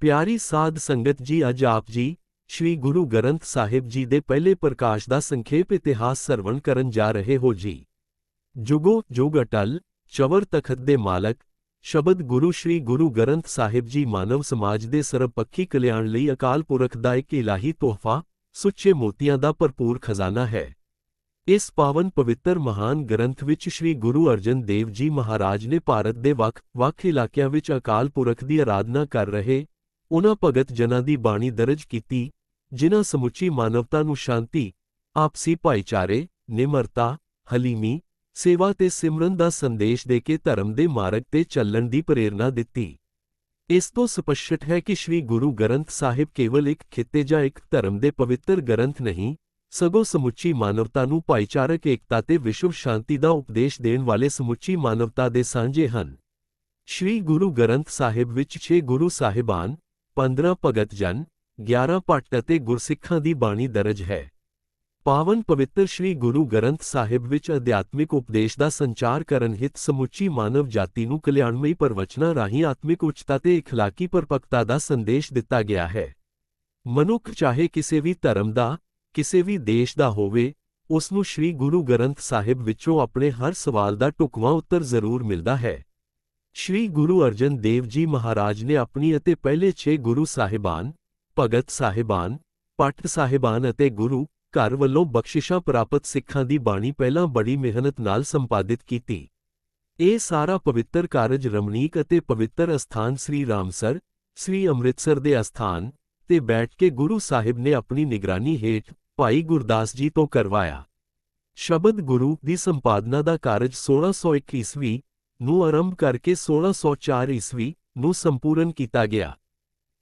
ਪਿਆਰੀ ਸਾਧ ਸੰਗਤ ਜੀ, ਅੱਜ ਆਪ ਜੀ ਸ੍ਰੀ ਗੁਰੂ ਗ੍ਰੰਥ ਸਾਹਿਬ ਜੀ ਦੇ ਪਹਿਲੇ ਪ੍ਰਕਾਸ਼ ਦਾ ਸੰਖੇਪ ਇਤਿਹਾਸ ਸਰਵਣ ਕਰਨ ਜਾ ਰਹੇ ਹੋ ਜੀ। ਜੁਗੋ ਜੁਗ ਅਟਲ, ਚਵਰ ਤਖਤ ਦੇ ਮਾਲਕ, ਸ਼ਬਦ ਗੁਰੂ ਸ੍ਰੀ ਗੁਰੂ ਗ੍ਰੰਥ ਸਾਹਿਬ ਜੀ ਮਾਨਵ ਸਮਾਜ ਦੇ ਸਰਬਪੱਖੀ ਕਲਿਆਣ ਲਈ ਅਕਾਲ ਪੁਰਖ ਦਾ ਇੱਕ ਇਲਾਹੀ ਤੋਹਫਾ, ਸੁੱਚੇ ਮੋਤੀਆਂ ਦਾ ਭਰਪੂਰ ਖਜ਼ਾਨਾ ਹੈ। ਇਸ ਪਾਵਨ ਪਵਿੱਤਰ ਮਹਾਨ ਗ੍ਰੰਥ ਵਿੱਚ ਸ੍ਰੀ ਗੁਰੂ ਅਰਜਨ ਦੇਵ ਜੀ ਮਹਾਰਾਜ ਨੇ ਭਾਰਤ ਦੇ ਵੱਖ-ਵੱਖ ਇਲਾਕਿਆਂ ਵਿੱਚ ਅਕਾਲ ਪੁਰਖ ਦੀ ਆਰਾਧਨਾ ਕਰ ਰਹੇ ਉਨ੍ਹਾਂ ਭਗਤ ਜਨਾਂ ਦੀ ਬਾਣੀ ਦਰਜ ਕੀਤੀ, ਜਿਨ੍ਹਾਂ ਸਮੁੱਚੀ ਮਾਨਵਤਾ ਨੂੰ ਸ਼ਾਂਤੀ, ਆਪਸੀ ਭਾਈਚਾਰੇ, ਨਿਮਰਤਾ, ਹਲੀਮੀ, ਸੇਵਾ ਤੇ ਸਿਮਰਨ ਦਾ ਸੰਦੇਸ਼ ਦੇ ਕੇ ਧਰਮ ਦੇ ਮਾਰਗ ਤੇ ਚੱਲਣ ਦੀ ਪ੍ਰੇਰਣਾ ਦਿੱਤੀ। ਇਸ ਤੋਂ ਸਪਸ਼ਟ ਹੈ ਕਿ ਸ੍ਰੀ ਗੁਰੂ ਗ੍ਰੰਥ ਸਾਹਿਬ ਕੇਵਲ ਇੱਕ ਖਿੱਤੇ ਜਾਂ ਇੱਕ ਧਰਮ ਦੇ ਪਵਿੱਤਰ ਗ੍ਰੰਥ ਨਹੀਂ, ਸਗੋਂ ਸਮੁੱਚੀ ਮਾਨਵਤਾ ਨੂੰ ਭਾਈਚਾਰਕ ਏਕਤਾ ਤੇ ਵਿਸ਼ਵ ਸ਼ਾਂਤੀ ਦਾ ਉਪਦੇਸ਼ ਦੇਣ ਵਾਲੇ ਸਮੁੱਚੀ ਮਾਨਵਤਾ ਦੇ ਸਾਂਝੇ ਹਨ। ਸ੍ਰੀ ਗੁਰੂ ਗ੍ਰੰਥ ਸਾਹਿਬ ਵਿੱਚ 6 ਗੁਰੂ ਸਾਹਿਬਾਨ 15 ਭਗਤ ਜਨ 11 ਭੱਟ ਅਤੇ ਗੁਰਸਿੱਖਾਂ ਦੀ ਬਾਣੀ ਦਰਜ ਹੈ ਪਾਵਨ ਪਵਿੱਤਰ ਸ੍ਰੀ ਗੁਰੂ ਗ੍ਰੰਥ ਸਾਹਿਬ ਵਿੱਚ ਅਧਿਆਤਮਿਕ ਉਪਦੇਸ਼ ਦਾ ਸੰਚਾਰ ਕਰਨ ਹਿਤ ਸਮੁੱਚੀ ਮਾਨਵ ਜਾਤੀ ਨੂੰ ਕਲਿਆਣਮਈ ਪਰਵਚਨਾਂ ਰਾਹੀਂ ਆਤਮਿਕ ਉੱਚਤਾ ਤੇ اخلاقی ਪਰਪੱਕਤਾ ਦਾ ਸੰਦੇਸ਼ ਦਿੱਤਾ ਗਿਆ ਹੈ ਮਨੁੱਖ ਚਾਹੇ ਕਿਸੇ ਵੀ ਧਰਮ ਦਾ ਕਿਸੇ ਵੀ ਦੇਸ਼ ਦਾ ਹੋਵੇ ਉਸ ਨੂੰ ਸ੍ਰੀ ਗੁਰੂ ਗ੍ਰੰਥ ਸਾਹਿਬ ਵਿੱਚੋਂ ਆਪਣੇ ਹਰ ਸਵਾਲ ਦਾ ਢੁਕਵਾਂ ਉੱਤਰ ਜ਼ਰੂਰ ਮਿਲਦਾ ਹੈ ਸ੍ਰੀ ਗੁਰੂ ਅਰਜਨ ਦੇਵ ਜੀ ਮਹਾਰਾਜ ਨੇ ਆਪਣੀ ਅਤੇ ਪਹਿਲੇ 6 ਗੁਰੂ ਸਾਹਿਬਾਨ, ਭਗਤ ਸਾਹਿਬਾਨ, ਪੱਟ ਸਾਹਿਬਾਨ ਅਤੇ ਗੁਰੂ ਘਰ ਵੱਲੋਂ ਬਖਸ਼ਿਸ਼ਾਂ ਪ੍ਰਾਪਤ ਸਿੱਖਾਂ ਦੀ ਬਾਣੀ ਪਹਿਲਾਂ ਬੜੀ ਮਿਹਨਤ ਨਾਲ ਸੰਪਾਦਿਤ ਕੀਤੀ। ਇਹ ਸਾਰਾ ਪਵਿੱਤਰ ਕਾਰਜ ਰਮਣੀਕ ਅਤੇ ਪਵਿੱਤਰ ਅਸਥਾਨ ਸ੍ਰੀ ਰਾਮਸਰ, ਸ੍ਰੀ ਅੰਮ੍ਰਿਤਸਰ ਦੇ ਅਸਥਾਨ ਤੇ ਬੈਠ ਕੇ ਗੁਰੂ ਸਾਹਿਬ ਨੇ ਆਪਣੀ ਨਿਗਰਾਨੀ ਹੇਠ ਭਾਈ ਗੁਰਦਾਸ ਜੀ ਤੋਂ ਕਰਵਾਇਆ। ਸ਼ਬਦ ਗੁਰੂ ਦੀ ਸੰਪਾਦਨਾ ਦਾ ਕਾਰਜ 1601 ਈਸਵੀ ਨੂੰ ਆਰੰਭ ਕਰਕੇ 1604 ਈਸਵੀ ਨੂੰ ਸੰਪੂਰਨ ਕੀਤਾ ਗਿਆ।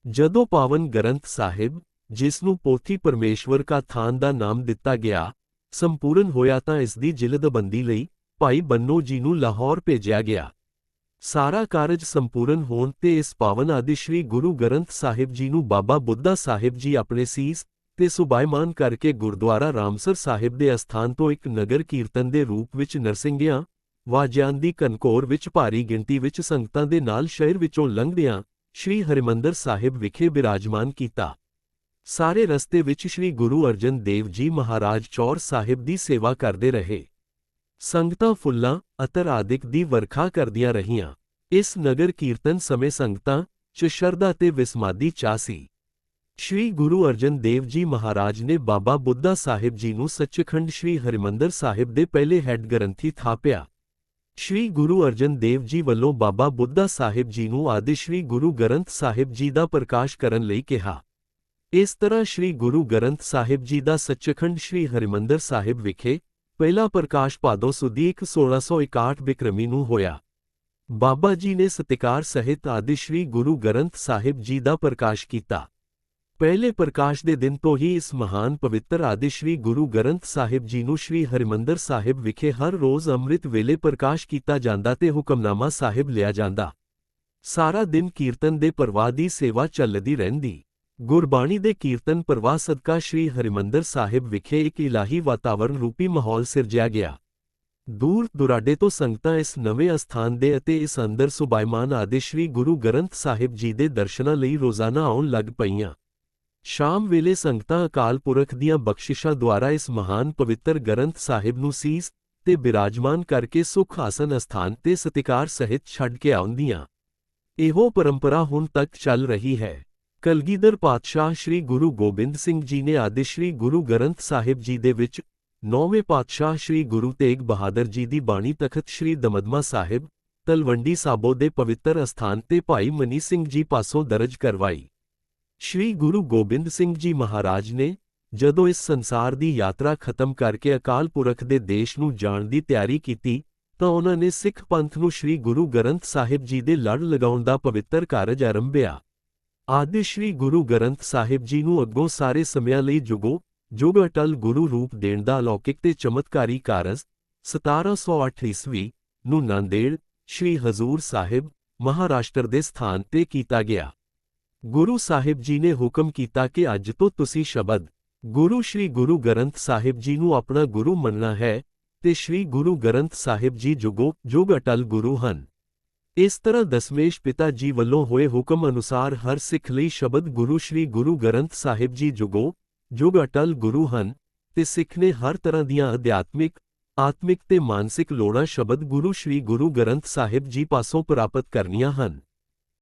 ਜਦੋਂ ਪਾਵਨ ਗ੍ਰੰਥ ਸਾਹਿਬ, ਜਿਸ ਨੂੰ ਪੋਥੀ ਪਰਮੇਸ਼ਵਰ ਕਾ ਥਾਨ ਦਾ ਨਾਮ ਦਿੱਤਾ ਗਿਆ, ਸੰਪੂਰਨ ਹੋਇਆ ਤਾਂ ਇਸ ਦੀ ਜਿਲਦਬੰਦੀ ਲਈ ਭਾਈ ਬੰਨੋ ਜੀ ਨੂੰ ਲਾਹੌਰ ਭੇਜਿਆ ਗਿਆ। ਸਾਰਾ ਕਾਰਜ ਸੰਪੂਰਨ ਹੋਣ ਤੇ ਇਸ ਪਾਵਨ ਆਦਿ ਸ੍ਰੀ ਗੁਰੂ ਗ੍ਰੰਥ ਸਾਹਿਬ ਜੀ ਨੂੰ ਬਾਬਾ ਬੁੱਧਾ ਸਾਹਿਬ ਜੀ ਆਪਣੇ ਸੀਸ ਤੇ ਸੁਬਾਇਮਾਨ ਕਰਕੇ ਗੁਰਦੁਆਰਾ ਰਾਮਸਰ ਸਾਹਿਬ ਦੇ ਅਸਥਾਨ ਤੋਂ ਇੱਕ ਨਗਰ ਕੀਰਤਨ ਦੇ ਰੂਪ ਵਿੱਚ ਨਰਸਿੰਘਿਆਂ ਵਾਜਿਆਂ ਦੀ ਕਨਕੌਰ ਵਿੱਚ ਭਾਰੀ ਗਿਣਤੀ ਵਿੱਚ ਸੰਗਤਾਂ ਦੇ ਨਾਲ ਸ਼ਹਿਰ ਵਿੱਚੋਂ ਲੰਘਦਿਆਂ ਸ੍ਰੀ ਹਰਿਮੰਦਰ ਸਾਹਿਬ ਵਿਖੇ ਬਿਰਾਜਮਾਨ ਕੀਤਾ। ਸਾਰੇ ਰਸਤੇ ਵਿੱਚ ਸ੍ਰੀ ਗੁਰੂ ਅਰਜਨ ਦੇਵ ਜੀ ਮਹਾਰਾਜ ਚੌਰ ਸਾਹਿਬ ਦੀ ਸੇਵਾ ਕਰਦੇ ਰਹੇ। ਸੰਗਤਾਂ ਫੁੱਲਾਂ, ਅਤਰ ਆਦਿਕ ਦੀ ਵਰਖਾ ਕਰਦੀਆਂ ਰਹੀਆਂ। ਇਸ ਨਗਰ ਕੀਰਤਨ ਸਮੇਂ ਸੰਗਤਾਂ ਚ ਸ਼ਰਧਾ ਤੇ ਵਿਸਮਾਦੀ ਚਾਹ ਸੀ। ਸ਼੍ਰੀ ਗੁਰੂ ਅਰਜਨ ਦੇਵ ਜੀ ਮਹਾਰਾਜ ਨੇ ਬਾਬਾ ਬੁੱਧਾ ਸਾਹਿਬ ਜੀ ਨੂੰ ਸੱਚਖੰਡ ਸ਼੍ਰੀ ਹਰਿਮੰਦਰ ਸਾਹਿਬ ਦੇ ਪਹਿਲੇ ਹੈੱਡ ਗ੍ਰੰਥੀ ਥਾਪਿਆ। ਸ਼੍ਰੀ ਗੁਰੂ ਅਰਜਨ ਦੇਵ ਜੀ ਵੱਲੋਂ ਬਾਬਾ ਬੁੱਢਾ ਸਾਹਿਬ ਜੀ ਨੂੰ ਆਦਿ ਸ਼੍ਰੀ ਗੁਰੂ ਗ੍ਰੰਥ ਸਾਹਿਬ ਜੀ ਦਾ ਪ੍ਰਕਾਸ਼ ਕਰਨ ਲਈ ਕਿਹਾ। ਇਸ ਤਰ੍ਹਾਂ ਸ਼੍ਰੀ ਗੁਰੂ ਗ੍ਰੰਥ ਸਾਹਿਬ ਜੀ ਦਾ ਸੱਚਖੰਡ ਸ਼੍ਰੀ ਹਰਿਮੰਦਰ ਸਾਹਿਬ ਵਿਖੇ ਪਹਿਲਾ ਪ੍ਰਕਾਸ਼ ਭਾਦੋਂ ਸੁਦੀ 1661 ਬਿਕਰਮੀ ਨੂੰ ਹੋਇਆ। ਬਾਬਾ ਜੀ ਨੇ ਸਤਿਕਾਰ ਸਹਿਤ ਆਦਿ ਸ਼੍ਰੀ ਗੁਰੂ ਗ੍ਰੰਥ ਸਾਹਿਬ ਜੀ ਦਾ ਪ੍ਰਕਾਸ਼ ਕੀਤਾ। ਪਹਿਲੇ ਪ੍ਰਕਾਸ਼ ਦੇ ਦਿਨ ਤੋਂ ਹੀ ਇਸ ਮਹਾਨ ਪਵਿੱਤਰ ਆਦਿ ਸ਼੍ਰੀ ਗੁਰੂ ਗ੍ਰੰਥ ਸਾਹਿਬ ਜੀ ਨੂੰ ਸ਼੍ਰੀ ਹਰਿਮੰਦਰ ਸਾਹਿਬ ਵਿਖੇ ਹਰ ਰੋਜ਼ ਅੰਮ੍ਰਿਤ ਵੇਲੇ ਪ੍ਰਕਾਸ਼ ਕੀਤਾ ਜਾਂਦਾ ਤੇ ਹੁਕਮਨਾਮਾ ਸਾਹਿਬ ਲਿਆ ਜਾਂਦਾ। ਸਾਰਾ ਦਿਨ ਕੀਰਤਨ ਦੇ ਪ੍ਰਵਾਹ ਦੀ ਸੇਵਾ ਚੱਲਦੀ ਰਹਿੰਦੀ। ਗੁਰਬਾਣੀ ਦੇ ਕੀਰਤਨ ਪ੍ਰਵਾਹ ਸਦਕਾ ਸ਼੍ਰੀ ਹਰਿਮੰਦਰ ਸਾਹਿਬ ਵਿਖੇ ਇੱਕ ਇਲਾਹੀ ਵਾਤਾਵਰਣ ਰੂਪੀ ਮਾਹੌਲ ਸਿਰਜਿਆ ਗਿਆ। ਦੂਰ ਦੁਰਾਡੇ ਤੋਂ ਸੰਗਤਾਂ ਇਸ ਨਵੇਂ ਅਸਥਾਨ ਦੇ ਅਤੇ ਇਸ ਅੰਦਰ ਸੁਭਾਇਮਾਨ ਆਦਿ ਸ਼੍ਰੀ ਗੁਰੂ ਗ੍ਰੰਥ ਸਾਹਿਬ ਜੀ ਦੇ ਦਰਸ਼ਨਾਂ ਲਈ ਰੋਜ਼ਾਨਾ ਆਉਣ ਲੱਗ ਪਈਆਂ। ਸ਼ਾਮ ਵੇਲੇ ਸੰਗਤਾਂ ਅਕਾਲ ਪੁਰਖ ਦੀਆਂ ਬਖਸ਼ਿਸ਼ਾਂ ਦੁਆਰਾ ਇਸ ਮਹਾਨ ਪਵਿੱਤਰ ਗ੍ਰੰਥ ਸਾਹਿਬ ਨੂੰ ਸੀਸ ਤੇ ਬਿਰਾਜਮਾਨ ਕਰਕੇ ਸੁਖ ਆਸਨ ਅਸਥਾਨ ਤੇ ਸਤਿਕਾਰ ਸਹਿਤ ਛੱਡ ਕੇ ਆਉਂਦੀਆਂ। ਇਹੋ ਪਰੰਪਰਾ ਹੁਣ ਤੱਕ ਚੱਲ ਰਹੀ ਹੈ। ਕਲਗੀਧਰ ਪਾਤਸ਼ਾਹ ਸ੍ਰੀ ਗੁਰੂ ਗੋਬਿੰਦ ਸਿੰਘ ਜੀ ਨੇ ਆਦਿ ਸ੍ਰੀ ਗੁਰੂ ਗ੍ਰੰਥ ਸਾਹਿਬ ਜੀ ਦੇ ਵਿੱਚ ਨੌਵੇਂ ਪਾਤਸ਼ਾਹ ਸ੍ਰੀ ਗੁਰੂ ਤੇਗ ਬਹਾਦਰ ਜੀ ਦੀ ਬਾਣੀ ਤਖਤ ਸ੍ਰੀ ਦਮਦਮਾ ਸਾਹਿਬ ਤਲਵੰਡੀ ਸਾਬੋ ਦੇ ਪਵਿੱਤਰ ਅਸਥਾਨ ਤੇ ਭਾਈ ਮਨੀ ਸਿੰਘ ਜੀ ਪਾਸੋਂ ਦਰਜ ਕਰਵਾਈ। ਸ੍ਰੀ ਗੁਰੂ ਗੋਬਿੰਦ ਸਿੰਘ ਜੀ ਮਹਾਰਾਜ ਨੇ ਜਦੋਂ ਇਸ ਸੰਸਾਰ ਦੀ ਯਾਤਰਾ ਖਤਮ ਕਰਕੇ ਅਕਾਲ ਪੁਰਖ ਦੇ ਦੇਸ਼ ਨੂੰ ਜਾਣ ਦੀ ਤਿਆਰੀ ਕੀਤੀ, ਤਾਂ ਉਹਨਾਂ ਨੇ ਸਿੱਖ ਪੰਥ ਨੂੰ ਸ੍ਰੀ ਗੁਰੂ ਗ੍ਰੰਥ ਸਾਹਿਬ ਜੀ ਦੇ ਲੜ ਲਗਾਉਣ ਦਾ ਪਵਿੱਤਰ ਕਾਰਜ ਆਰੰਭਿਆ। ਆਦਿ ਸ਼੍ਰੀ ਗੁਰੂ ਗ੍ਰੰਥ ਸਾਹਿਬ ਜੀ ਨੂੰ ਅੱਗੋਂ ਸਾਰੇ ਸਮਿਆਂ ਲਈ ਜੁਗੋ, ਜੁਗ ਅਟਲ ਗੁਰੂ ਰੂਪ ਦੇਣ ਦਾ ਅਲੌਕਿਕ ਤੇ ਚਮਤਕਾਰੀ ਕਾਰਜ 1708 ਈਸਵੀ ਨੂੰ ਨਾਂਦੇੜ ਸ਼੍ਰੀ ਹਜ਼ੂਰ ਸਾਹਿਬ ਮਹਾਰਾਸ਼ਟਰ ਦੇ ਸਥਾਨ ਤੇ ਕੀਤਾ ਗਿਆ। ਗੁਰੂ ਸਾਹਿਬ ਜੀ ਨੇ ਹੁਕਮ ਕੀਤਾ ਕਿ ਅੱਜ ਤੋਂ ਤੁਸੀਂ ਸ਼ਬਦ ਗੁਰੂ ਸ਼੍ਰੀ ਗੁਰੂ ਗ੍ਰੰਥ ਸਾਹਿਬ ਜੀ ਨੂੰ ਆਪਣਾ ਗੁਰੂ ਮੰਨਣਾ ਹੈ ਤੇ ਸ਼੍ਰੀ ਗੁਰੂ ਗ੍ਰੰਥ ਸਾਹਿਬ ਜੀ ਜੁਗੋ ਜੁਗ ਅਟਲ ਗੁਰੂ ਹਨ ਇਸ ਤਰ੍ਹਾਂ ਦਸਮੇਸ਼ ਪਿਤਾ ਜੀ ਵੱਲੋਂ ਹੋਏ ਹੁਕਮ ਅਨੁਸਾਰ ਹਰ ਸਿੱਖ ਲਈ ਸ਼ਬਦ ਗੁਰੂ ਸ੍ਰੀ ਗੁਰੂ ਗ੍ਰੰਥ ਸਾਹਿਬ ਜੀ ਜੁਗੋ ਜੁਗ ਅਟਲ ਗੁਰੂ ਹਨ ਤੇ ਸਿੱਖ ਨੇ ਹਰ ਤਰ੍ਹਾਂ ਦੀਆਂ ਅਧਿਆਤਮਿਕ ਆਤਮਿਕ ਤੇ ਮਾਨਸਿਕ ਲੋੜਾਂ ਸ਼ਬਦ ਗੁਰੂ ਸ੍ਰੀ ਗੁਰੂ ਗ੍ਰੰਥ ਸਾਹਿਬ ਜੀ ਪਾਸੋਂ ਪ੍ਰਾਪਤ ਕਰਨੀਆਂ ਹਨ